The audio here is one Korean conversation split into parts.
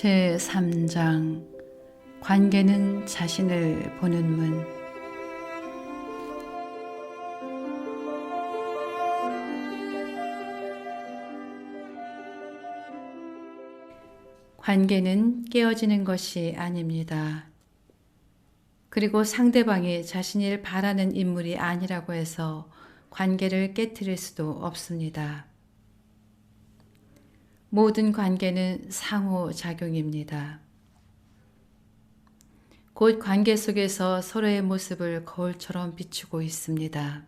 제 3장 관계는 자신을 보는 문 관계는 깨어지는 것이 아닙니다. 그리고 상대방이 자신을 바라는 인물이 아니라고 해서 관계를 깨뜨릴 수도 없습니다. 모든 관계는 상호작용입니다. 곧 관계 속에서 서로의 모습을 거울처럼 비추고 있습니다.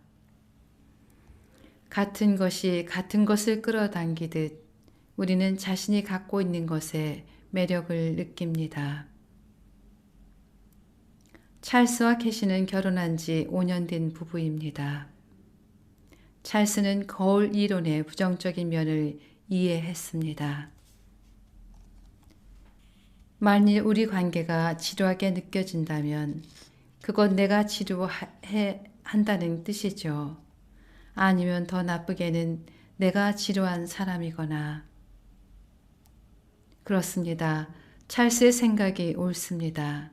같은 것이 같은 것을 끌어당기듯 우리는 자신이 갖고 있는 것에 매력을 느낍니다. 찰스와 캐시는 결혼한 지 5년 된 부부입니다. 찰스는 거울 이론의 부정적인 면을 이해했습니다. 만일 우리 관계가 지루하게 느껴진다면 그건 내가 지루해 한다는 뜻이죠. 아니면 더 나쁘게는 내가 지루한 사람이거나 그렇습니다. 찰스의 생각이 옳습니다.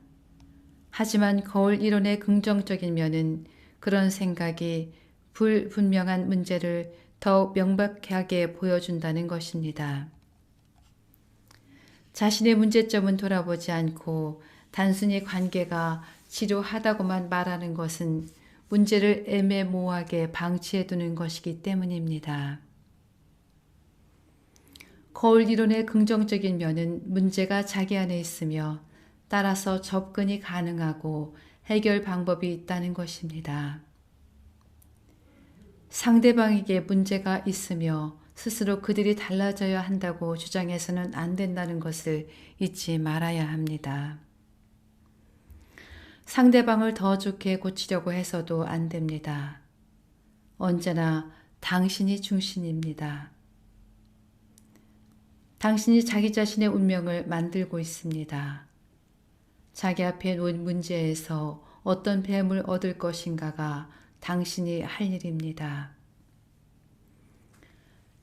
하지만 거울 이론의 긍정적인 면은 그런 생각이 불분명한 문제를 더욱 명백하게 보여준다는 것입니다. 자신의 문제점은 돌아보지 않고 단순히 관계가 지루하다고만 말하는 것은 문제를 애매모호하게 방치해 두는 것이기 때문입니다. 거울 이론의 긍정적인 면은 문제가 자기 안에 있으며 따라서 접근이 가능하고 해결 방법이 있다는 것입니다. 상대방에게 문제가 있으며 스스로 그들이 달라져야 한다고 주장해서는 안 된다는 것을 잊지 말아야 합니다. 상대방을 더 좋게 고치려고 해서도 안 됩니다. 언제나 당신이 중심입니다. 당신이 자기 자신의 운명을 만들고 있습니다. 자기 앞에 놓인 문제에서 어떤 뱀을 얻을 것인가가 당신이 할 일입니다.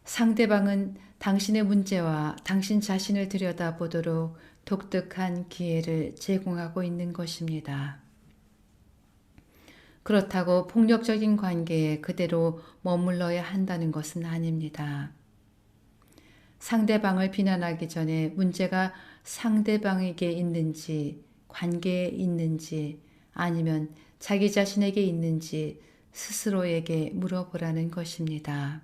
상대방은 당신의 문제와 당신 자신을 들여다보도록 독특한 기회를 제공하고 있는 것입니다. 그렇다고 폭력적인 관계에 그대로 머물러야 한다는 것은 아닙니다. 상대방을 비난하기 전에 문제가 상대방에게 있는지, 관계에 있는지, 아니면 자기 자신에게 있는지 스스로에게 물어보라는 것입니다.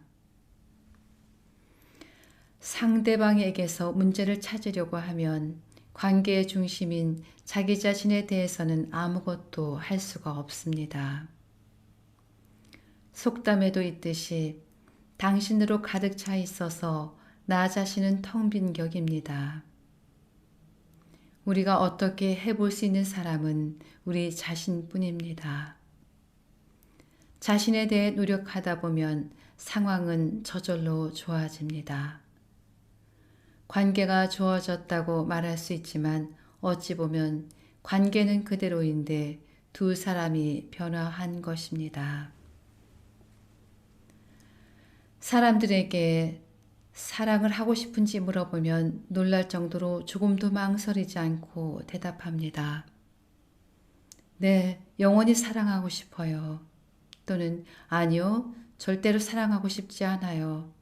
상대방에게서 문제를 찾으려고 하면 관계의 중심인 자기 자신에 대해서는 아무것도 할 수가 없습니다. 속담에도 있듯이 당신으로 가득 차 있어서 나 자신은 텅 빈 격입니다. 우리가 어떻게 해볼 수 있는 사람은 우리 자신뿐입니다. 자신에 대해 노력하다 보면 상황은 저절로 좋아집니다. 관계가 좋아졌다고 말할 수 있지만 어찌 보면 관계는 그대로인데 두 사람이 변화한 것입니다. 사람들에게 사랑을 하고 싶은지 물어보면 놀랄 정도로 조금도 망설이지 않고 대답합니다. 네, 영원히 사랑하고 싶어요. 또는 아니요, 절대로 사랑하고 싶지 않아요.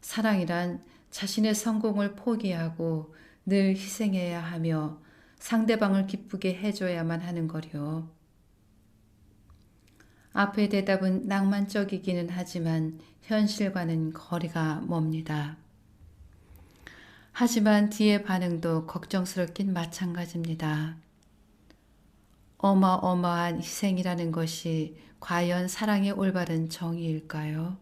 사랑이란 자신의 성공을 포기하고 늘 희생해야 하며 상대방을 기쁘게 해줘야만 하는 거요. 앞의 대답은 낭만적이기는 하지만 현실과는 거리가 멉니다. 하지만 뒤의 반응도 걱정스럽긴 마찬가지입니다. 어마어마한 희생이라는 것이 과연 사랑의 올바른 정의일까요?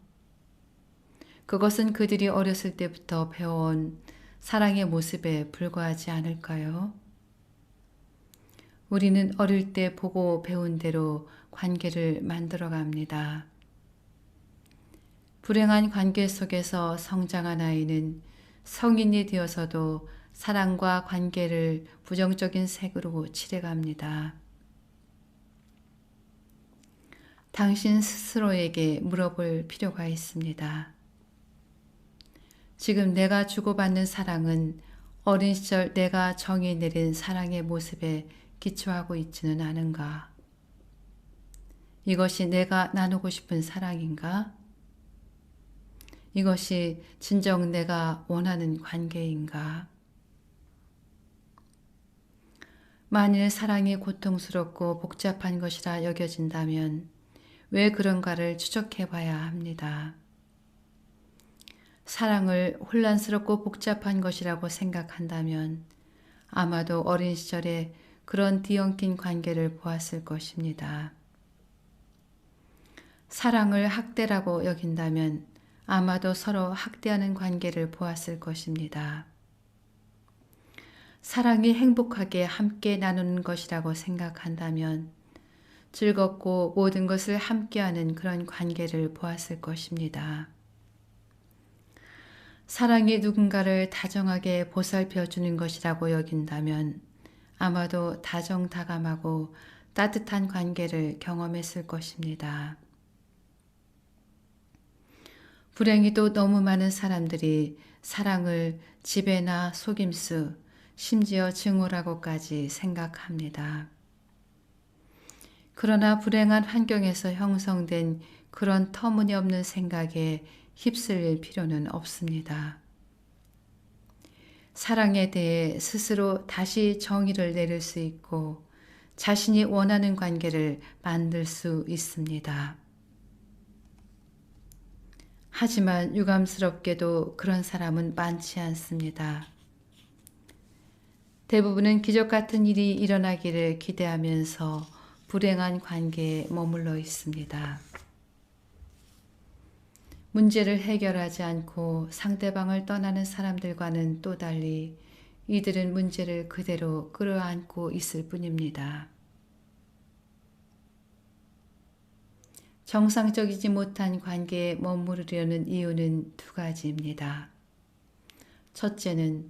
그것은 그들이 어렸을 때부터 배워온 사랑의 모습에 불과하지 않을까요? 우리는 어릴 때 보고 배운 대로 관계를 만들어 갑니다. 불행한 관계 속에서 성장한 아이는 성인이 되어서도 사랑과 관계를 부정적인 색으로 칠해갑니다. 당신 스스로에게 물어볼 필요가 있습니다. 지금 내가 주고받는 사랑은 어린 시절 내가 정이 내린 사랑의 모습에 기초하고 있지는 않은가? 이것이 내가 나누고 싶은 사랑인가? 이것이 진정 내가 원하는 관계인가? 만일 사랑이 고통스럽고 복잡한 것이라 여겨진다면 왜 그런가를 추적해 봐야 합니다. 사랑을 혼란스럽고 복잡한 것이라고 생각한다면 아마도 어린 시절에 그런 뒤엉킨 관계를 보았을 것입니다. 사랑을 학대라고 여긴다면 아마도 서로 학대하는 관계를 보았을 것입니다. 사랑이 행복하게 함께 나누는 것이라고 생각한다면 즐겁고 모든 것을 함께하는 그런 관계를 보았을 것입니다. 사랑이 누군가를 다정하게 보살펴 주는 것이라고 여긴다면 아마도 다정다감하고 따뜻한 관계를 경험했을 것입니다. 불행히도 너무 많은 사람들이 사랑을 지배나 속임수, 심지어 증오라고까지 생각합니다. 그러나 불행한 환경에서 형성된 그런 터무니없는 생각에 휩쓸릴 필요는 없습니다. 사랑에 대해 스스로 다시 정의를 내릴 수 있고 자신이 원하는 관계를 만들 수 있습니다. 하지만 유감스럽게도 그런 사람은 많지 않습니다. 대부분은 기적 같은 일이 일어나기를 기대하면서 불행한 관계에 머물러 있습니다. 문제를 해결하지 않고 상대방을 떠나는 사람들과는 또 달리 이들은 문제를 그대로 끌어안고 있을 뿐입니다. 정상적이지 못한 관계에 머무르려는 이유는 두 가지입니다. 첫째는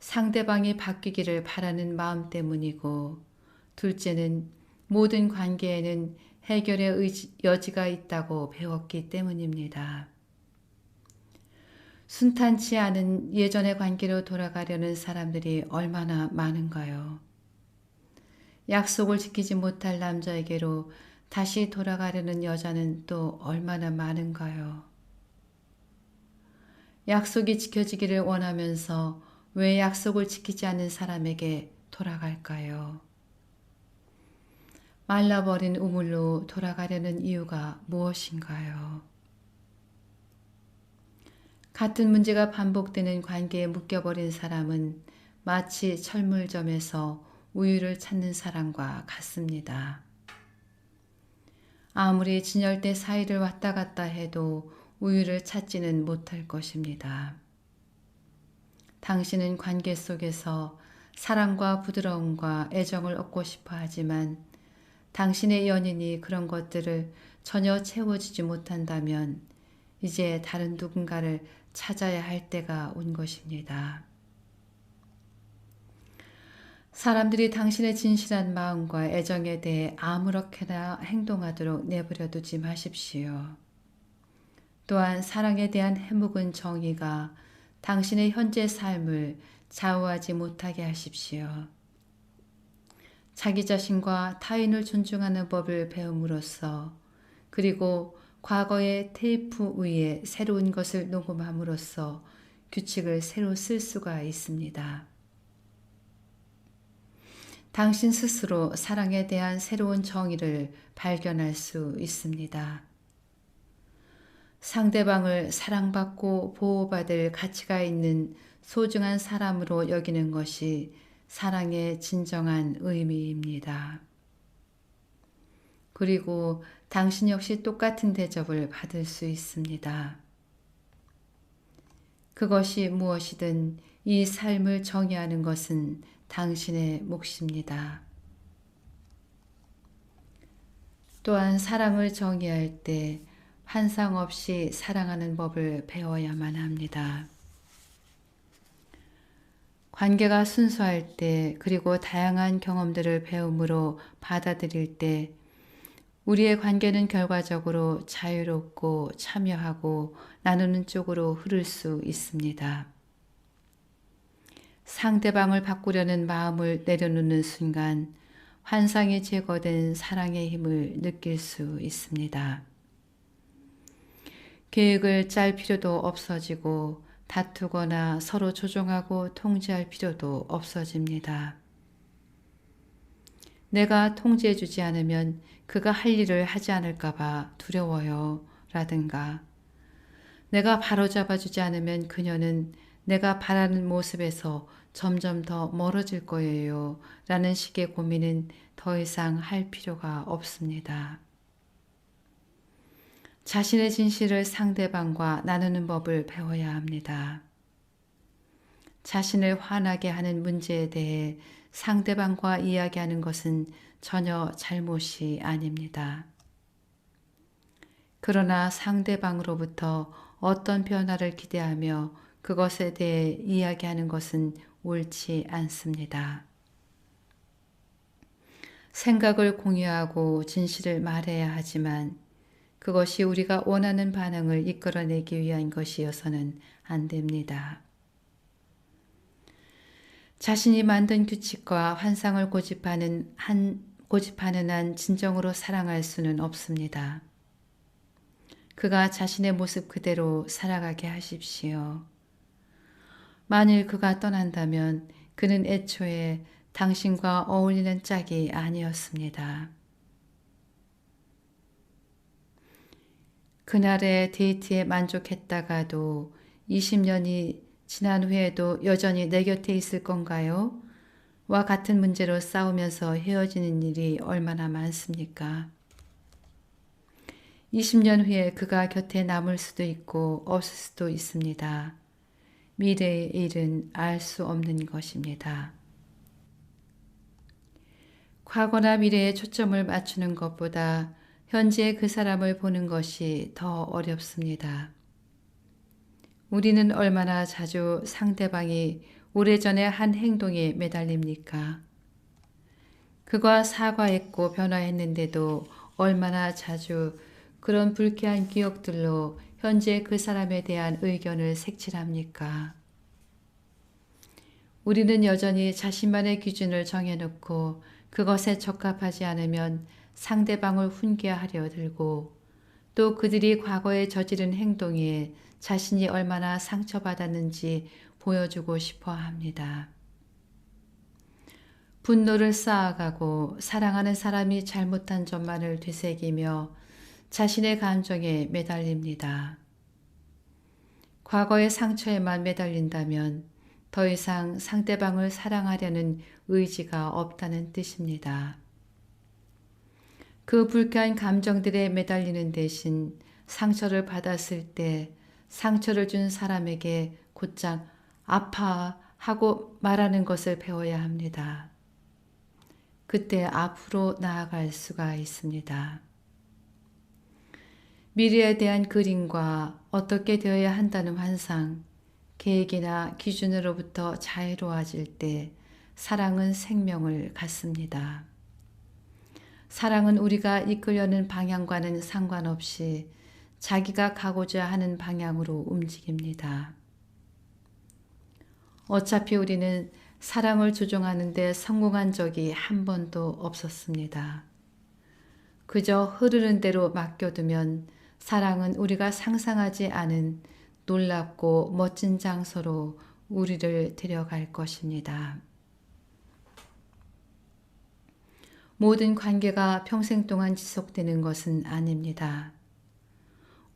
상대방이 바뀌기를 바라는 마음 때문이고, 둘째는 모든 관계에는 해결의 의지, 여지가 있다고 배웠기 때문입니다. 순탄치 않은 예전의 관계로 돌아가려는 사람들이 얼마나 많은가요? 약속을 지키지 못할 남자에게로 다시 돌아가려는 여자는 또 얼마나 많은가요? 약속이 지켜지기를 원하면서 왜 약속을 지키지 않는 사람에게 돌아갈까요? 말라버린 우물로 돌아가려는 이유가 무엇인가요? 같은 문제가 반복되는 관계에 묶여버린 사람은 마치 철물점에서 우유를 찾는 사람과 같습니다. 아무리 진열대 사이를 왔다 갔다 해도 우유를 찾지는 못할 것입니다. 당신은 관계 속에서 사랑과 부드러움과 애정을 얻고 싶어 하지만 당신의 연인이 그런 것들을 전혀 채워주지 못한다면 이제 다른 누군가를 찾아야 할 때가 온 것입니다. 사람들이 당신의 진실한 마음과 애정에 대해 아무렇게나 행동하도록 내버려 두지 마십시오. 또한 사랑에 대한 해묵은 정의가 당신의 현재 삶을 좌우하지 못하게 하십시오. 자기 자신과 타인을 존중하는 법을 배움으로써 그리고 과거의 테이프 위에 새로운 것을 녹음함으로써 규칙을 새로 쓸 수가 있습니다. 당신 스스로 사랑에 대한 새로운 정의를 발견할 수 있습니다. 상대방을 사랑받고 보호받을 가치가 있는 소중한 사람으로 여기는 것이 사랑의 진정한 의미입니다. 그리고 당신 역시 똑같은 대접을 받을 수 있습니다. 그것이 무엇이든 이 삶을 정의하는 것은 당신의 몫입니다. 또한 사랑을 정의할 때 환상 없이 사랑하는 법을 배워야만 합니다. 관계가 순수할 때 그리고 다양한 경험들을 배움으로 받아들일 때 우리의 관계는 결과적으로 자유롭고 참여하고 나누는 쪽으로 흐를 수 있습니다. 상대방을 바꾸려는 마음을 내려놓는 순간 환상이 제거된 사랑의 힘을 느낄 수 있습니다. 계획을 짤 필요도 없어지고 다투거나 서로 조종하고 통제할 필요도 없어집니다. 내가 통제해주지 않으면 그가 할 일을 하지 않을까봐 두려워요. 라든가 내가 바로잡아주지 않으면 그녀는 내가 바라는 모습에서 점점 더 멀어질 거예요. 라는 식의 고민은 더 이상 할 필요가 없습니다. 자신의 진실을 상대방과 나누는 법을 배워야 합니다. 자신을 화나게 하는 문제에 대해 상대방과 이야기하는 것은 전혀 잘못이 아닙니다. 그러나 상대방으로부터 어떤 변화를 기대하며 그것에 대해 이야기하는 것은 옳지 않습니다. 생각을 공유하고 진실을 말해야 하지만 그것이 우리가 원하는 반응을 이끌어내기 위한 것이어서는 안 됩니다. 자신이 만든 규칙과 환상을 고집하는 한 고집하는 한 진정으로 사랑할 수는 없습니다. 그가 자신의 모습 그대로 살아가게 하십시오. 만일 그가 떠난다면 그는 애초에 당신과 어울리는 짝이 아니었습니다. 그날의 데이트에 만족했다가도 20년이 지난 후에도 여전히 내 곁에 있을 건가요? 와 같은 문제로 싸우면서 헤어지는 일이 얼마나 많습니까? 20년 후에 그가 곁에 남을 수도 있고 없을 수도 있습니다. 미래의 일은 알 수 없는 것입니다. 과거나 미래에 초점을 맞추는 것보다 현재 그 사람을 보는 것이 더 어렵습니다. 우리는 얼마나 자주 상대방이 오래전에 한 행동에 매달립니까? 그가 사과했고 변화했는데도 얼마나 자주 그런 불쾌한 기억들로 현재 그 사람에 대한 의견을 색칠합니까? 우리는 여전히 자신만의 기준을 정해놓고 그것에 적합하지 않으면 상대방을 훈계하려 들고 또 그들이 과거에 저지른 행동에 자신이 얼마나 상처받았는지 보여주고 싶어 합니다. 분노를 쌓아가고 사랑하는 사람이 잘못한 점만을 되새기며 자신의 감정에 매달립니다. 과거의 상처에만 매달린다면 더 이상 상대방을 사랑하려는 의지가 없다는 뜻입니다. 그 불쾌한 감정들에 매달리는 대신 상처를 받았을 때 상처를 준 사람에게 곧장 아파 하고 말하는 것을 배워야 합니다. 그때 앞으로 나아갈 수가 있습니다. 미래에 대한 그림과 어떻게 되어야 한다는 환상, 계획이나 기준으로부터 자유로워질 때 사랑은 생명을 갖습니다. 사랑은 우리가 이끌려는 방향과는 상관없이 자기가 가고자 하는 방향으로 움직입니다. 어차피 우리는 사랑을 조종하는데 성공한 적이 한 번도 없었습니다. 그저 흐르는 대로 맡겨두면 사랑은 우리가 상상하지 않은 놀랍고 멋진 장소로 우리를 데려갈 것입니다. 모든 관계가 평생 동안 지속되는 것은 아닙니다.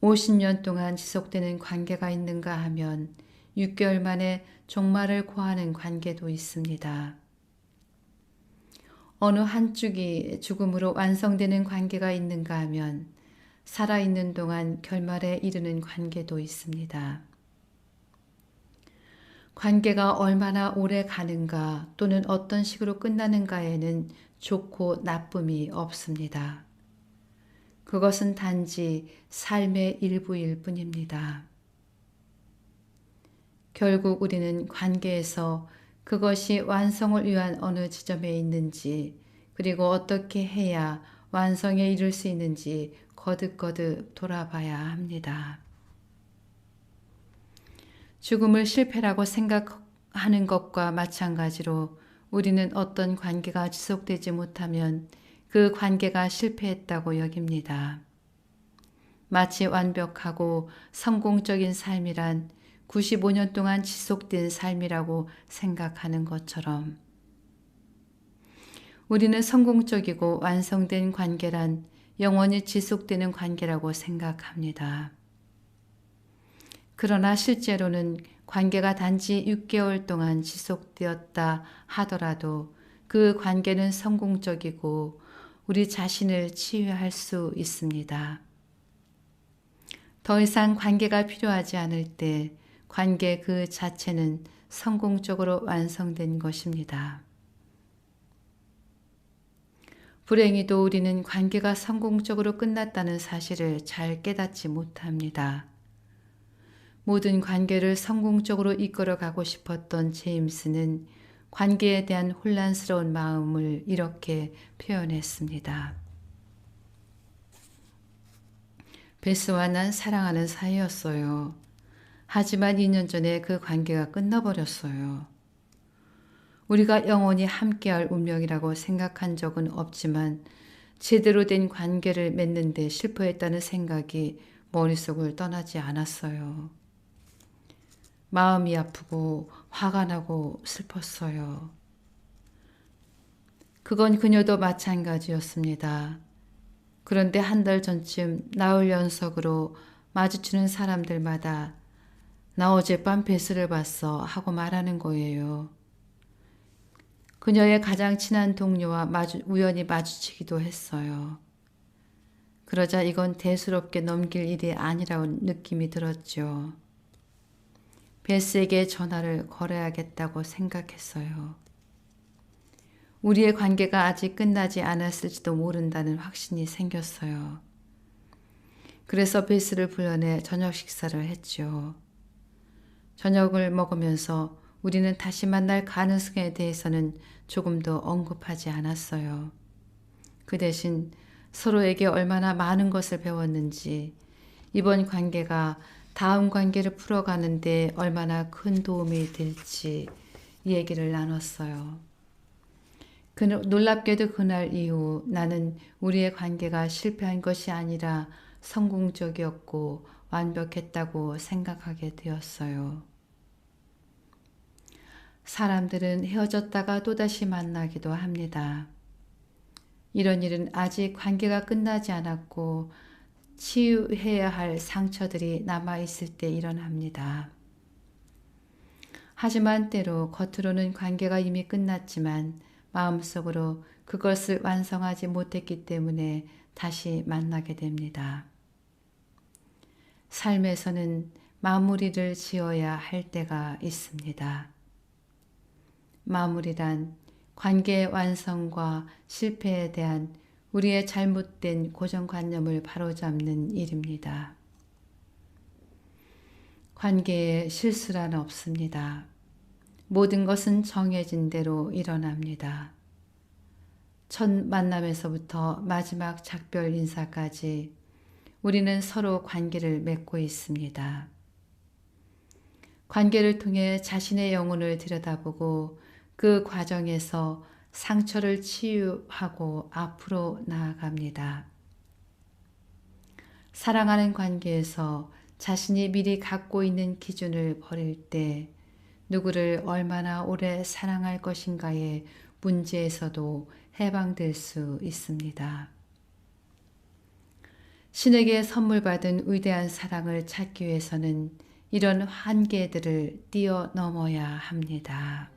50년 동안 지속되는 관계가 있는가 하면 6개월 만에 종말을 고하는 관계도 있습니다. 어느 한쪽이 죽음으로 완성되는 관계가 있는가 하면 살아있는 동안 결말에 이르는 관계도 있습니다. 관계가 얼마나 오래 가는가 또는 어떤 식으로 끝나는가에는 좋고 나쁨이 없습니다. 그것은 단지 삶의 일부일 뿐입니다. 결국 우리는 관계에서 그것이 완성을 위한 어느 지점에 있는지 그리고 어떻게 해야 완성에 이를 수 있는지 거듭거듭 돌아봐야 합니다. 죽음을 실패라고 생각, 하는 것과 마찬가지로 우리는 어떤 관계가 지속되지 못하면 그 관계가 실패했다고 여깁니다. 마치 완벽하고 성공적인 삶이란 95년 동안 지속된 삶이라고 생각하는 것처럼 우리는 성공적이고 완성된 관계란 영원히 지속되는 관계라고 생각합니다. 그러나 실제로는 관계가 단지 6개월 동안 지속되었다 하더라도 그 관계는 성공적이고 우리 자신을 치유할 수 있습니다. 더 이상 관계가 필요하지 않을 때 관계 그 자체는 성공적으로 완성된 것입니다. 불행히도 우리는 관계가 성공적으로 끝났다는 사실을 잘 깨닫지 못합니다. 모든 관계를 성공적으로 이끌어 가고 싶었던 제임스는 관계에 대한 혼란스러운 마음을 이렇게 표현했습니다. 베스와 난 사랑하는 사이였어요. 하지만 2년 전에 그 관계가 끝나버렸어요. 우리가 영원히 함께할 운명이라고 생각한 적은 없지만 제대로 된 관계를 맺는데 실패했다는 생각이 머릿속을 떠나지 않았어요. 마음이 아프고 화가 나고 슬펐어요. 그건 그녀도 마찬가지였습니다. 그런데 한 달 전쯤 나흘 연속으로 마주치는 사람들마다 나 어젯밤 베스를 봤어 하고 말하는 거예요. 그녀의 가장 친한 동료와 마주, 우연히 마주치기도 했어요. 그러자 이건 대수롭게 넘길 일이 아니라는 느낌이 들었죠. 베스에게 전화를 걸어야겠다고 생각했어요. 우리의 관계가 아직 끝나지 않았을지도 모른다는 확신이 생겼어요. 그래서 베스를 불러내 저녁 식사를 했죠. 저녁을 먹으면서 우리는 다시 만날 가능성에 대해서는 조금 더 언급하지 않았어요. 그 대신 서로에게 얼마나 많은 것을 배웠는지, 이번 관계가 다음 관계를 풀어가는데 얼마나 큰 도움이 될지 얘기를 나눴어요. 그, 놀랍게도 그날 이후 나는 우리의 관계가 실패한 것이 아니라 성공적이었고 완벽했다고 생각하게 되었어요. 사람들은 헤어졌다가 또다시 만나기도 합니다. 이런 일은 아직 관계가 끝나지 않았고 치유해야 할 상처들이 남아 있을 때 일어납니다. 하지만 때로 겉으로는 관계가 이미 끝났지만 마음속으로 그것을 완성하지 못했기 때문에 다시 만나게 됩니다. 삶에서는 마무리를 지어야 할 때가 있습니다. 마무리란 관계의 완성과 실패에 대한 우리의 잘못된 고정관념을 바로잡는 일입니다. 관계에 실수란 없습니다. 모든 것은 정해진 대로 일어납니다. 첫 만남에서부터 마지막 작별 인사까지 우리는 서로 관계를 맺고 있습니다. 관계를 통해 자신의 영혼을 들여다보고 그 과정에서 상처를 치유하고 앞으로 나아갑니다. 사랑하는 관계에서 자신이 미리 갖고 있는 기준을 버릴 때 누구를 얼마나 오래 사랑할 것인가의 문제에서도 해방될 수 있습니다. 신에게 선물 받은 위대한 사랑을 찾기 위해서는 이런 한계들을 뛰어넘어야 합니다.